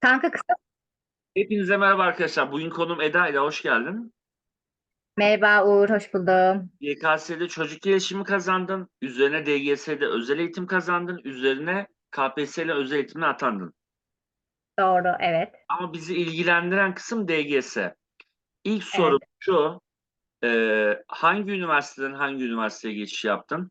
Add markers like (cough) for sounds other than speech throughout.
Kanka kısa. Hepinize merhaba arkadaşlar. Bugün konum Eda ile hoş geldin. Merhaba Uğur, hoş buldum. YKS'de çocuk gelişimi kazandın. Üzerine DGS'de özel eğitim kazandın. Üzerine KPSS ile özel eğitimine atandın. Doğru, evet. Ama bizi ilgilendiren kısım DGS. İlk sorum şu. e, hangi üniversiteden hangi üniversiteye geçiş yaptın?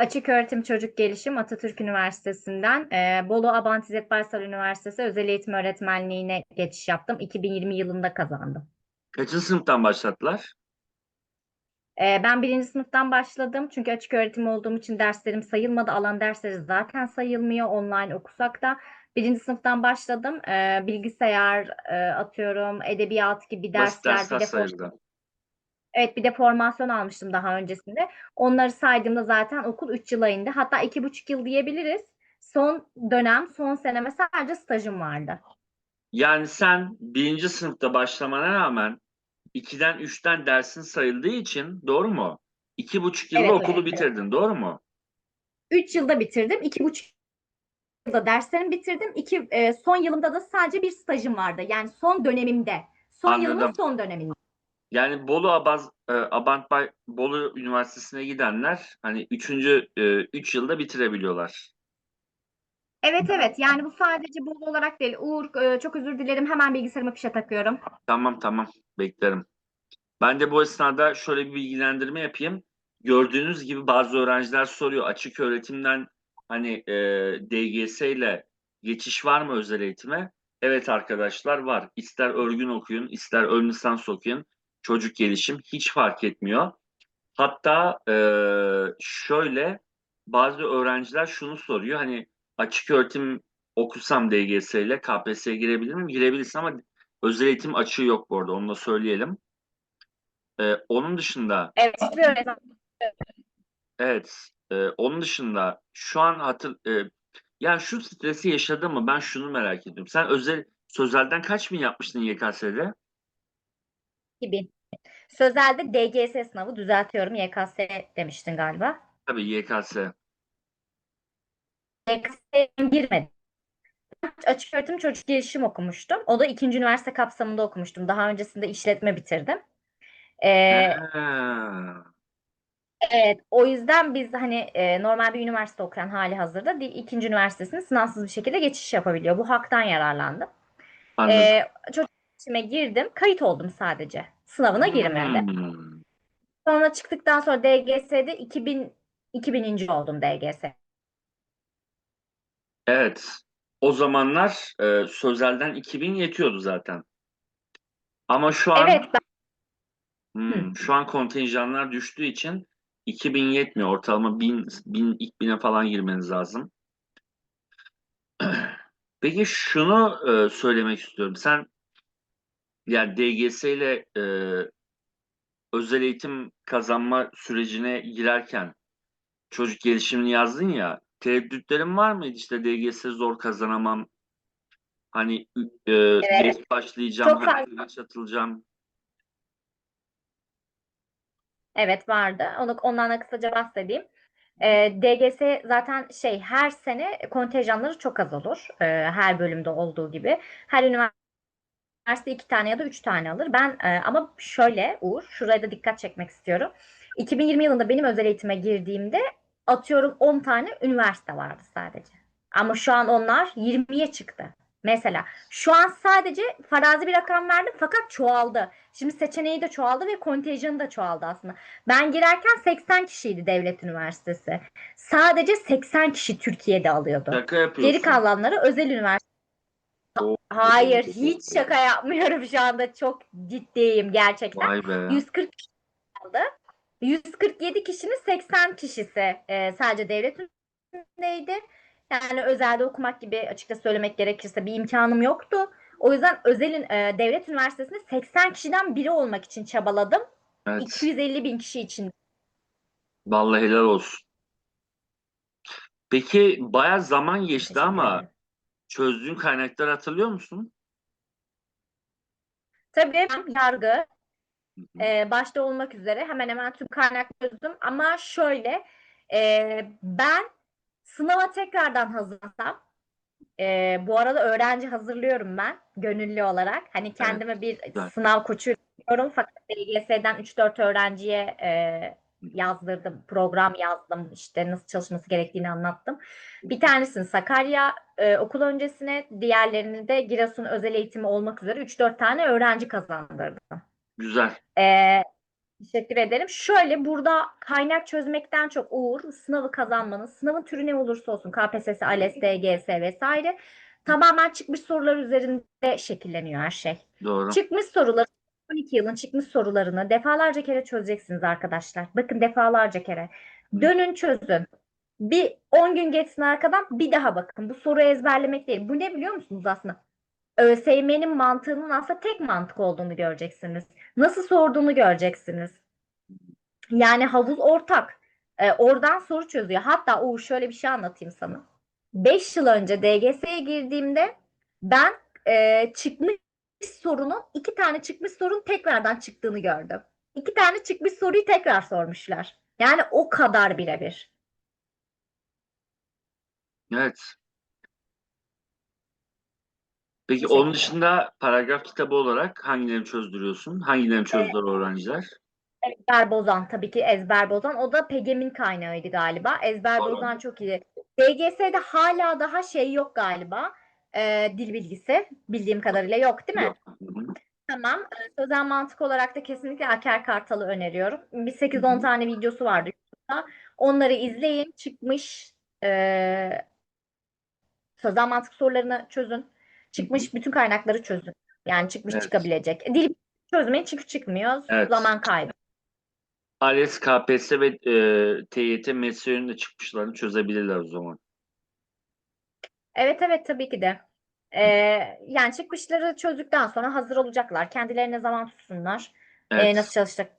Açık Öğretim Çocuk Gelişim Atatürk Üniversitesi'nden e, Bolu Abant İzzet Baysal Üniversitesi Özel Eğitim Öğretmenliğine geçiş yaptım. 2020 yılında kazandım. Kaçıncı sınıftan başlattılar? E, ben birinci sınıftan başladım. Çünkü açık öğretim olduğum için derslerim sayılmadı. Alan dersleri zaten sayılmıyor online okusak da. Birinci sınıftan başladım. E, bilgisayar e, atıyorum, edebiyat gibi Basit dersler, dersler bir de sayıldı. Evet bir de formasyon almıştım daha öncesinde. Onları saydığımda zaten okul 3 yıla indi. Hatta 2,5 yıl diyebiliriz. Son dönem, son seneme sadece stajım vardı. Yani sen birinci sınıfta başlamana rağmen 2'den 3'ten dersin sayıldığı için doğru mu? İki buçuk yılda Evet, okulu evet. bitirdin doğru mu? 3 yılda bitirdim. 2,5 yılda derslerimi bitirdim. İki, e, son yılımda da sadece bir stajım vardı. Yani son dönemimde. Son yılımın Anladım. son döneminde. Yani Bolu Abaz, e, Abant Bay, Bolu Üniversitesi'ne gidenler hani 3. 3 yılda bitirebiliyorlar. Evet evet yani bu sadece bu olarak değil. Uğur e, çok özür dilerim. Hemen bilgisayarıma fişe takıyorum. Tamam tamam beklerim. Ben de bu esnada şöyle bir bilgilendirme yapayım. Gördüğünüz gibi bazı öğrenciler soruyor açık öğretimden hani e, DGS ile geçiş var mı özel eğitime? Evet arkadaşlar var. İster örgün okuyun, ister ön lisans okuyun. Çocuk gelişim hiç fark etmiyor. Hatta e, şöyle bazı öğrenciler şunu soruyor. Hani açık öğretim okusam DGS ile KPSS'ye girebilir miyim? Girebilirsin ama özel eğitim açığı yok bu arada. Onu da söyleyelim. E, onun dışında Evet evet e, onun dışında şu an hatır e, yani şu stresi yaşadın mı? Ben şunu merak ediyorum. Sen özel sözelden kaç bin yapmıştın YKS'de? Gibi. Sözelde DGS sınavı düzeltiyorum. YKS demiştin galiba. Tabii YKS. YKS'ye girmedim. Açık öğretim çocuk gelişim okumuştum. O da ikinci üniversite kapsamında okumuştum. Daha öncesinde işletme bitirdim. Ee, Ha. evet, o yüzden biz hani e, normal bir üniversite okuyan hali hazırda ikinci üniversitesine sınavsız bir şekilde geçiş yapabiliyor. Bu haktan yararlandım. Anladım. Ee, çocuk gelişime girdim. Kayıt oldum sadece. Sınavına. Hmm. Sonra çıktıktan sonra DGS'de 2000 2000. oldum DGS. Evet. O zamanlar e, sözelden 2000 yetiyordu zaten. Ama şu an Evet, ben hmm, şu an kontenjanlar düştüğü için 2000 yetmiyor. Ortalama 1000 1000 ilk 1000'e falan girmeniz lazım. (clears throat) Peki şunu e, söylemek istiyorum. Sen yani DGS ile e, özel eğitim kazanma sürecine girerken çocuk gelişimini yazdın ya. Tereddütlerin var mıydı işte DGS zor kazanamam. Hani e, geç başlayacağım, Çok hani atılacağım. Evet vardı. Onu, ondan da kısaca bahsedeyim. Ee, DGS zaten şey her sene kontenjanları çok az olur. Ee, her bölümde olduğu gibi. Her üniversite iki tane ya da üç tane alır. Ben e, ama şöyle Uğur, şuraya da dikkat çekmek istiyorum. 2020 yılında benim özel eğitime girdiğimde atıyorum 10 tane üniversite vardı sadece. Ama şu an onlar 20'ye çıktı. Mesela şu an sadece farazi bir rakam verdim fakat çoğaldı. Şimdi seçeneği de çoğaldı ve kontenjanı da çoğaldı aslında. Ben girerken 80 kişiydi devlet üniversitesi. Sadece 80 kişi Türkiye'de alıyordu. Şaka yapıyorsun. Geri kalanları özel üniversite. Hayır, hiç şaka yapmıyorum şu anda. Çok ciddiyim gerçekten. Vay be. 140 kişi kaldı. 147 kişinin 80 kişisi e, sadece devlet üniversitesindeydi. Yani özelde okumak gibi açıkça söylemek gerekirse bir imkanım yoktu. O yüzden özel e, devlet üniversitesinde 80 kişiden biri olmak için çabaladım. Evet. 250 bin kişi için. Vallahi helal olsun. Peki baya zaman geçti Teşekkür ama ederim. Çözdüğün kaynakları hatırlıyor musun? Tabii yargı, Hı hı. e, başta olmak üzere hemen hemen tüm kaynak çözdüm. Ama şöyle e, ben sınava tekrardan hazırlansam e, bu arada öğrenci hazırlıyorum ben gönüllü olarak. Hani kendime bir güzel. sınav koçu yapıyorum fakat DGS'den 3-4 öğrenciye e, yazdırdım. Program yazdım. işte nasıl çalışması gerektiğini anlattım. Bir tanesini Sakarya e, okul öncesine, diğerlerini de Giresun özel eğitimi olmak üzere 3-4 tane öğrenci kazandırdım. Güzel. Ee, teşekkür ederim. Şöyle burada kaynak çözmekten çok Uğur sınavı kazanmanın, sınavın türü ne olursa olsun KPSS, ALES, DGS vesaire tamamen çıkmış sorular üzerinde şekilleniyor her şey. Doğru. Çıkmış soruları 12 yılın çıkmış sorularını defalarca kere çözeceksiniz arkadaşlar. Bakın defalarca kere. Dönün çözün. Bir 10 gün geçsin arkadan bir daha bakın. Bu soruyu ezberlemek değil. Bu ne biliyor musunuz aslında? ÖSYM'nin mantığının aslında tek mantık olduğunu göreceksiniz. Nasıl sorduğunu göreceksiniz. Yani havuz ortak. Ee, oradan soru çözüyor. Hatta Uğur şöyle bir şey anlatayım sana. 5 yıl önce DGS'ye girdiğimde ben e, çıkmış sorunun iki tane çıkmış sorun tekrardan çıktığını gördüm. İki tane çıkmış soruyu tekrar sormuşlar. Yani o kadar birebir. Evet. Peki Teşekkürler. onun dışında paragraf kitabı olarak hangilerini çözdürüyorsun? Hangilerini çözdüler öğrenciler? Ezber Bozan tabii ki Ezber Bozan. O da PEGEM'in kaynağıydı galiba. Ezber Doğru. Bozan çok iyi. DGS'de hala daha şey yok galiba. Ee, dil bilgisi bildiğim kadarıyla yok değil mi? Yok. Tamam. Ee, Sözel mantık olarak da kesinlikle Aker Kartal'ı öneriyorum. Bir 8-10 Hı hı. tane videosu vardı. YouTube'da. Onları izleyin. Çıkmış ee, sözel mantık sorularını çözün. Çıkmış bütün kaynakları çözün. Yani çıkmış Evet. çıkabilecek. Dil bilgisi çözmeyin çünkü çıkmıyor. Evet. Zaman kaybı. ALES, KPSS ve e, TYT MESYO'nun da çıkmışlarını çözebilirler o zaman. Evet evet tabii ki de. Ee, yani çıkmışları çözdükten sonra hazır olacaklar. Kendilerine zaman tutsunlar. Ee, Evet. nasıl çalışacak,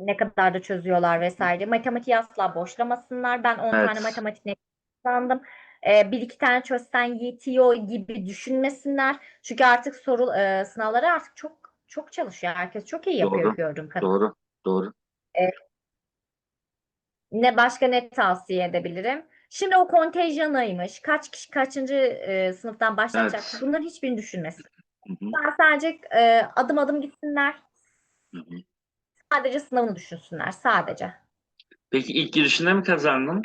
ne kadar da çözüyorlar vesaire. Matematiği asla boşlamasınlar. Ben 10 Evet. tane matematik net kullandım. Ee, bir iki tane çözsen yetiyor gibi düşünmesinler. Çünkü artık soru e, sınavları artık çok çok çalışıyor. Herkes çok iyi yapıyor Doğru, gördüğüm kadarıyla. Doğru. Doğru. Ne başka ne tavsiye edebilirim? Şimdi o kontenjanıymış. Kaç kişi kaçıncı e, sınıftan başlayacak? Evet. Bunların hiçbirini düşünmesin. Hı hı. Ben sadece e, adım adım gitsinler. Hı hı. Sadece sınavını düşünsünler. Sadece. Peki ilk girişinde mi kazandın?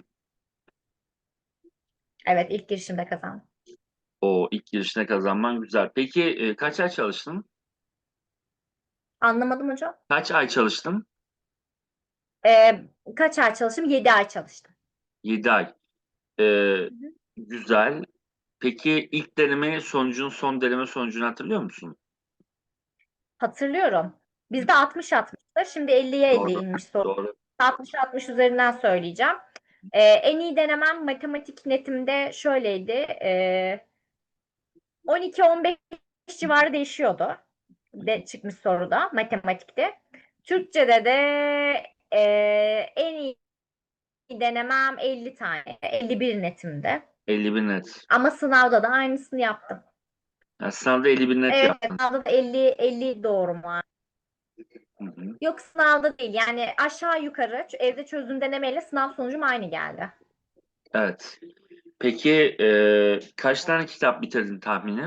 Evet ilk girişimde kazandım. O ilk girişinde kazanman güzel. Peki e, kaç ay çalıştın? Anlamadım hocam. Kaç ay çalıştın? E, kaç ay çalıştım? 7 ay çalıştım. 7 ay. Ee, güzel. Peki ilk deneme sonucunu, son deneme sonucunu hatırlıyor musun? Hatırlıyorum. Bizde 60 60'tı. Şimdi 50'ye 50 Doğru. inmiş soru. Doğru. 60-60 üzerinden söyleyeceğim. Ee, en iyi denemem matematik netimde şöyleydi. Ee, 12-15 civarı değişiyordu. De, çıkmış soruda matematikte. Türkçe'de de ee, en iyi denemem 50 tane. 51 netimde. 51 net. Ama sınavda da aynısını yaptım. Yani sınavda 51 net Evet, yaptın. sınavda da 50 50 doğru mu? Hı hı. Yok sınavda değil. Yani aşağı yukarı evde çözdüğüm denemeyle sınav sonucum aynı geldi. Evet. Peki e, kaç tane kitap bitirdin tahmini?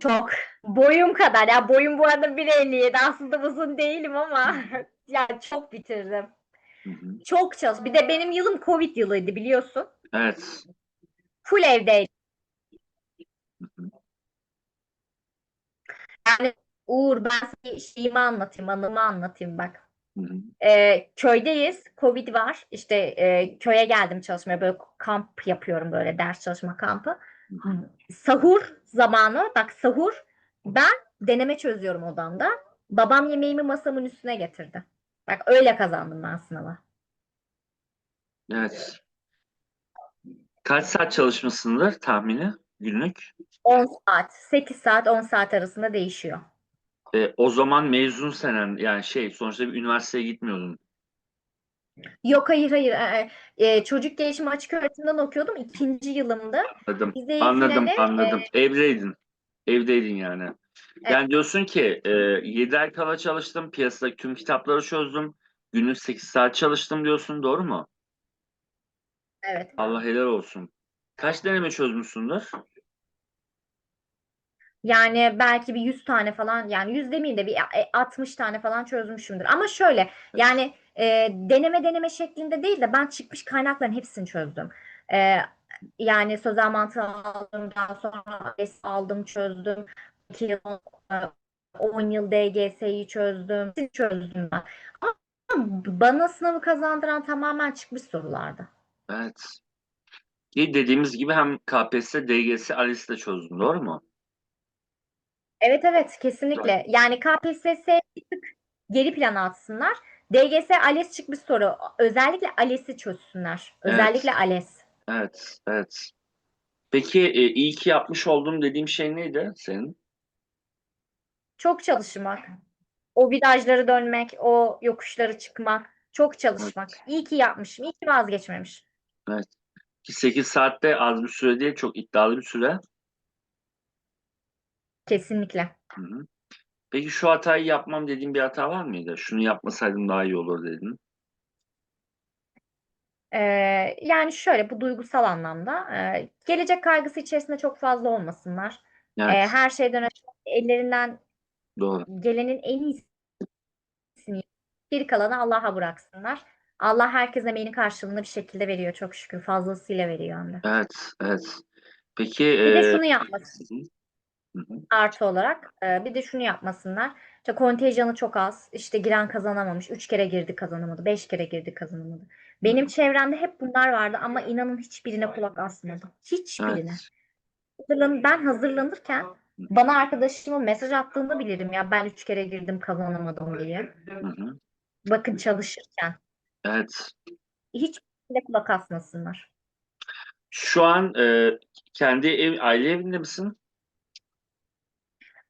Çok. Boyum kadar. Ya boyum bu arada 1.57. Aslında uzun değilim ama (laughs) yani çok bitirdim. Hı. Çok çalış. Bir de benim yılım Covid yılıydı biliyorsun. Evet. Full evdeydim. Hı hı. Yani Uğur ben sana şeyimi anlatayım, anımı anlatayım bak. Hı hı. Ee, köydeyiz. Covid var. İşte e, köye geldim çalışmaya. Böyle kamp yapıyorum böyle ders çalışma kampı. Hı hı. Sahur zamanı. Bak sahur. Ben deneme çözüyorum odamda. Babam yemeğimi masamın üstüne getirdi. Bak öyle kazandım ben sınava. Evet. Kaç saat çalışmışsındır tahmini günlük? 10 saat, 8 saat, 10 saat arasında değişiyor. E, o zaman mezun senen yani şey sonuçta bir üniversiteye gitmiyordun. Yok hayır hayır. Ee, e, çocuk gelişimi açık öğretimden okuyordum. ikinci yılımda. Anladım. Vizeyi Anladım, finale, anladım. Evdeydin. Evdeydin yani. Evet. Yani diyorsun ki e, 7 ay kala çalıştım, piyasadaki tüm kitapları çözdüm. Günlük 8 saat çalıştım diyorsun, doğru mu? Evet. Allah helal olsun. Kaç deneme çözmüşsündür? Yani belki bir 100 tane falan yani 100 demeyeyim de bir e, 60 tane falan çözmüşümdür. Ama şöyle yani e, deneme deneme şeklinde değil de ben çıkmış kaynakların hepsini çözdüm. E, yani sözel mantığı aldım daha sonra ALES aldım çözdüm. 2 yıl, e, 10 yıl DGS'yi çözdüm. Çözdüm ben. Ama bana sınavı kazandıran tamamen çıkmış sorulardı. Evet. Ki dediğimiz gibi hem KPSS, DGS, ALES'i de çözdün, doğru mu? Evet evet kesinlikle. Yani KPSS geri plana atsınlar. DGS ALES çıkmış soru. Özellikle ALES'i çözsünler. Evet. Özellikle ALES. Evet, evet. Peki e, iyi ki yapmış olduğum dediğim şey neydi senin? Çok çalışmak. O virajları dönmek, o yokuşları çıkmak. Çok çalışmak. İyi ki yapmışım. iyi ki vazgeçmemiş. Ki 8 saatte az bir süre değil, çok iddialı bir süre. Kesinlikle. Hı hı. Peki şu hatayı yapmam dediğin bir hata var mıydı? Şunu yapmasaydım daha iyi olur dedin. Ee, yani şöyle bu duygusal anlamda e, gelecek kaygısı içerisinde çok fazla olmasınlar. Evet, Ee, her şeyden önce ellerinden doğru. gelenin en iyisini geri kalanı Allah'a bıraksınlar. Allah herkes emeğinin karşılığını bir şekilde veriyor çok şükür. Fazlasıyla veriyor hem de. Evet, evet. Peki Bir de şunu yapmasın hı hı, artı olarak. e, bir de şunu yapmasınlar. İşte kontenjanı çok az. İşte giren kazanamamış. Üç kere girdi kazanamadı. Beş kere girdi kazanamadı. Benim çevremde hep bunlar vardı ama inanın hiçbirine kulak asmadım. Hiçbirine. evet, Hazırlan ben hazırlanırken bana arkadaşımın mesaj attığını bilirim ya ben üç kere girdim kazanamadım diye. hı hı, Bakın çalışırken. evet. Hiçbirine kulak asmasınlar. Şu an e, kendi ev, aile evinde misin?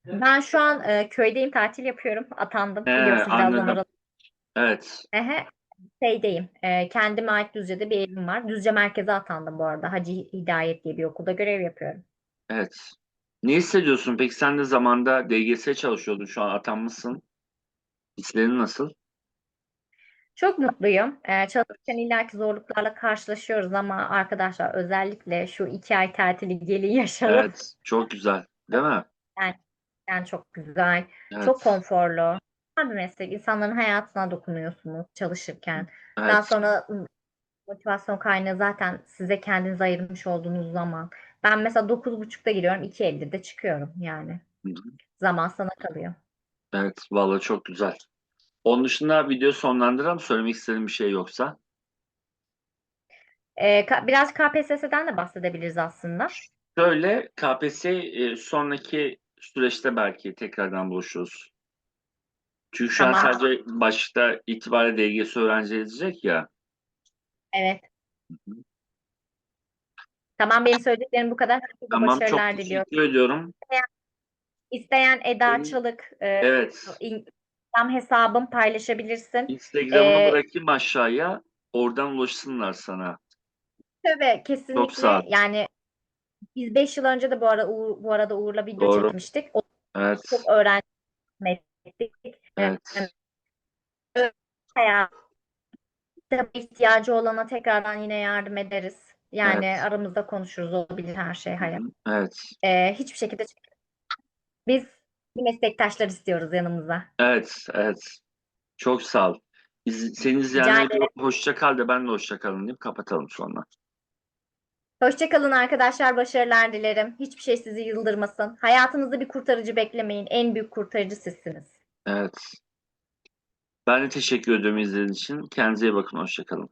Ben şu an e, köydeyim, tatil yapıyorum. Atandım. He, Biliyorsun anladım. Evet, Ehe, şeydeyim. E, kendime ait Düzce'de bir evim var. Düzce merkeze atandım bu arada. Hacı Hidayet diye bir okulda görev yapıyorum. evet. Ne hissediyorsun? Peki sen de zamanda DGS çalışıyordun, şu an atanmışsın. Hislerin nasıl? Çok mutluyum. E, çalışırken illaki zorluklarla karşılaşıyoruz ama arkadaşlar özellikle şu iki ay tatili gelin yaşarım. Evet, çok güzel, değil mi? Yani çok güzel, Evet, çok konforlu. Güzel bir meslek. İnsanların hayatına dokunuyorsunuz çalışırken. Daha evet, sonra ım, motivasyon kaynağı zaten size kendiniz ayırmış olduğunuz zaman. Ben mesela 9.30'da giriyorum, 2.50'de çıkıyorum yani. Hı hı. Zaman sana kalıyor. evet. Vallahi çok güzel. Onun dışında video sonlandıralım. Söylemek istediğin bir şey yoksa. Ee, biraz KPSS'den de bahsedebiliriz aslında. Şöyle KPSS e, sonraki süreçte belki tekrardan buluşuruz. Çünkü şu an Tamam. sadece başta itibariyle DGS öğrenci edecek ya. Evet. Tamam benim söylediklerim bu kadar. Herkese Tamam çok başarılar diliyorum. teşekkür ediyorum. İsteyen Eda Çalık e, Evet. Instagram hesabım paylaşabilirsin. Instagram'ını Ee, bırakayım aşağıya. Oradan ulaşsınlar sana. Tabii kesinlikle. Çok sağ ol. Yani biz 5 yıl önce de bu arada Uğur, bu arada Uğur'la video Doğru. çekmiştik. O Evet. çok öğrenci ettik. Evet. Hayatı ihtiyacı olana tekrardan yine yardım ederiz. Yani Evet. aramızda konuşuruz olabilir her şey hayat. Evet. Ee, hiçbir şekilde biz bir meslektaşlar istiyoruz yanımıza. Evet. Evet. Çok sağ ol. İz, seni izleyenlere hoşça kal de ben de hoşça kalın deyip kapatalım sonra. Hoşçakalın arkadaşlar, başarılar dilerim. Hiçbir şey sizi yıldırmasın. Hayatınızda bir kurtarıcı beklemeyin. En büyük kurtarıcı sizsiniz. Evet. Ben de teşekkür ediyorum izlediğiniz için. Kendinize iyi bakın. Hoşça kalın.